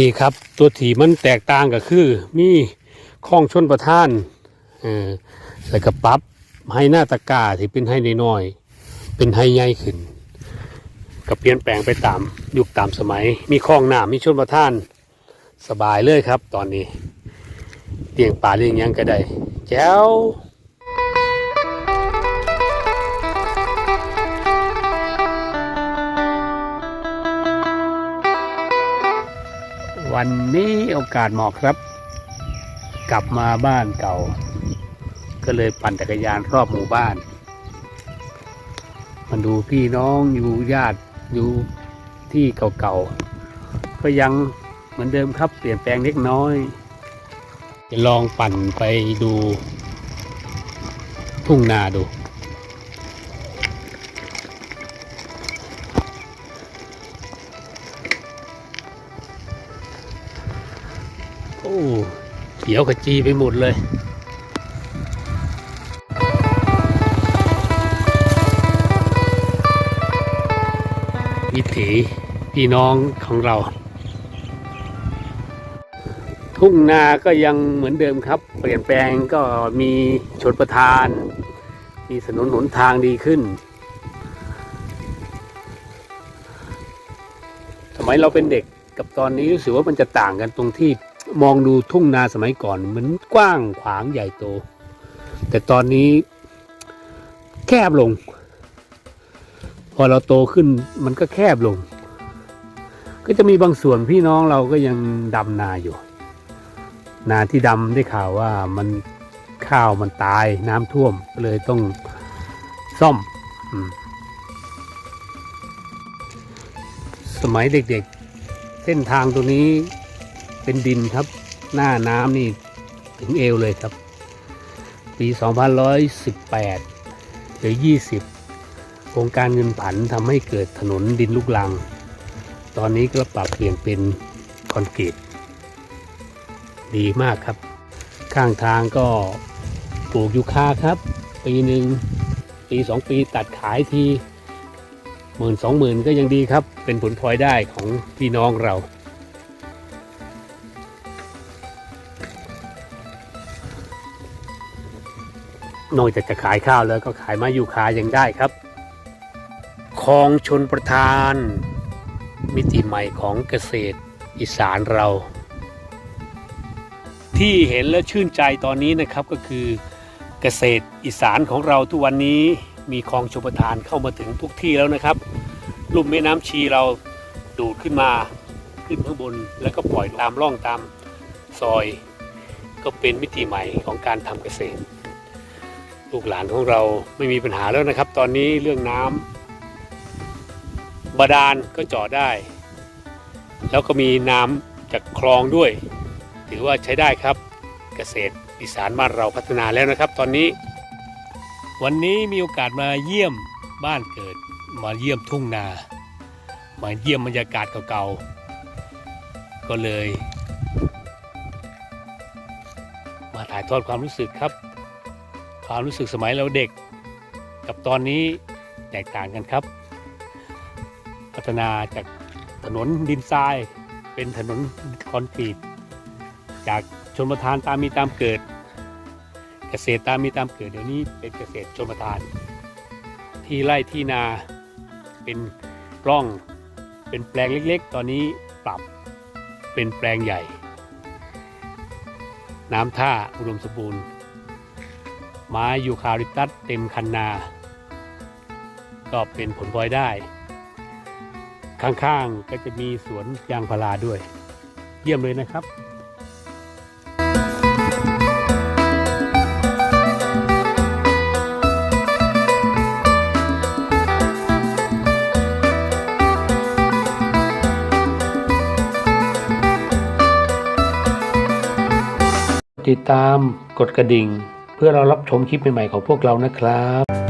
นี่ครับตัวถีมันแตกต่างก็คือ มีข้องชนประทานเออแล้วก็ปรับให้หน้าตะกาที่เป็นให้น้อยๆเป็นให้ใหญ่ขึ้นก็เปลี่ยนแปลงไปตามยุคตามสมัย มีคลองน้ำมีชนประทาน สบายเลยครับ ตอนนี้เลี้ยงปลาเลี้ยงยังก็ได้แจ้ว วันนี้โอกาสเหมาะครับ กลับมาบ้านเก่า ก็เลยปั่นจักรยานรอบหมู่บ้านมาดูพี่น้องอยู่ญาติอยู่ที่เก่าๆ ก็ยังเหมือนเดิมครับ เปลี่ยนแปลงเล็กน้อย จะลองปั่นไปดู ทุ่งนาดู อ้เขียวขจีไปหมดเลยวิถีพี่น้องของเรา ทุ่งนาก็ยังเหมือนเดิมครับ เปลี่ยนแปลงก็มีชนประทาน มีถนนหนทางดีขึ้น สมัยเราเป็นเด็กกับตอนนี้รู้สึกว่ามันจะต่างกันตรงที่ มองดูทุ่งนาสมัยก่อนมันกว้างขวางใหญ่โต แต่ตอนนี้แคบลง พอเราโตขึ้นมันก็แคบลง ก็จะมีบางส่วนพี่น้องเราก็ยังดำนาอยู่ นาที่ดำได้ข่าวว่ามันข้าวมันตายน้ำท่วมเลยต้องซ่อมอมสมัยเด็กๆ เส้นทางตรงนี้ เป็นดินครับ หน้าน้ำนี่ถึงเอวเลยครับ ปี 2118 หรือ 20 โครงการเงินผันทำให้เกิดถนนดินลูกลัง ตอนนี้ก็ปรับเปลี่ยนเป็นคอนกรีตดีมากครับ ข้างทางก็ปลูกยูคาครับ ปีหนึ่งปีสองปีตัดขายทีหมื่นสองหมื่นก็ยังดีครับ เป็นผลพลอยได้ของพี่น้องเรา นอกจากจะขายข้าวแล้วก็ขายมายูคายังได้ครับคลองชนประทาน มิติใหม่ของเกษตรอีสานเรา ที่เห็นและชื่นใจตอนนี้นะครับก็คือเกษตรอีสานของเราทุกวันนี้มีคลองชลประทานเข้ามาถึงทุกที่แล้วนะครับลุ่มแม่น้ำชีเราดูดขึ้นมาขึ้นข้างบน แล้วก็ปล่อยตามร่องตามซอย ก็เป็นมิติใหม่ของการทำเกษตร ลูกหลานของเราไม่มีปัญหาแล้วนะครับ ตอนนี้เรื่องน้ำบาดาลก็เจาะได้ แล้วก็มีน้ำจากคลองด้วย ถือว่าใช้ได้ครับเกษตรอีสานบ้านเราพัฒนาแล้วนะครับ ตอนนี้ วันนี้มีโอกาสมาเยี่ยมบ้านเกิด มาเยี่ยมทุ่งนา มาเยี่ยมบรรยากาศเก่าๆก็เลย มาถ่ายทอดความรู้สึกครับ ความรู้สึกสมัยเราเด็ก กับตอนนี้แตกต่างกันครับ พัฒนาจากถนนดินทราย เป็นถนนคอนกรีต จากชนประทานตามมีตามเกิด เกษตรตามมีตามเกิดเดี๋ยวนี้เป็นเกษตรชนประทาน ที่ไร่ที่นาเป็นร่องเป็นแปลงเล็กๆ ตอนนี้ปรับเป็นแปลงใหญ่ น้ำท่าอุดมสมบูรณ์ ไม้ยูคาลิปตัสเต็มคันนา ก็เป็นผลพลอยได้ ข้างๆก็จะมีสวนยางพาราด้วย เยี่ยมเลยนะครับติดตามกดกระดิ่ง เพื่อเรารับชมคลิปใหม่ๆของพวกเรานะครับ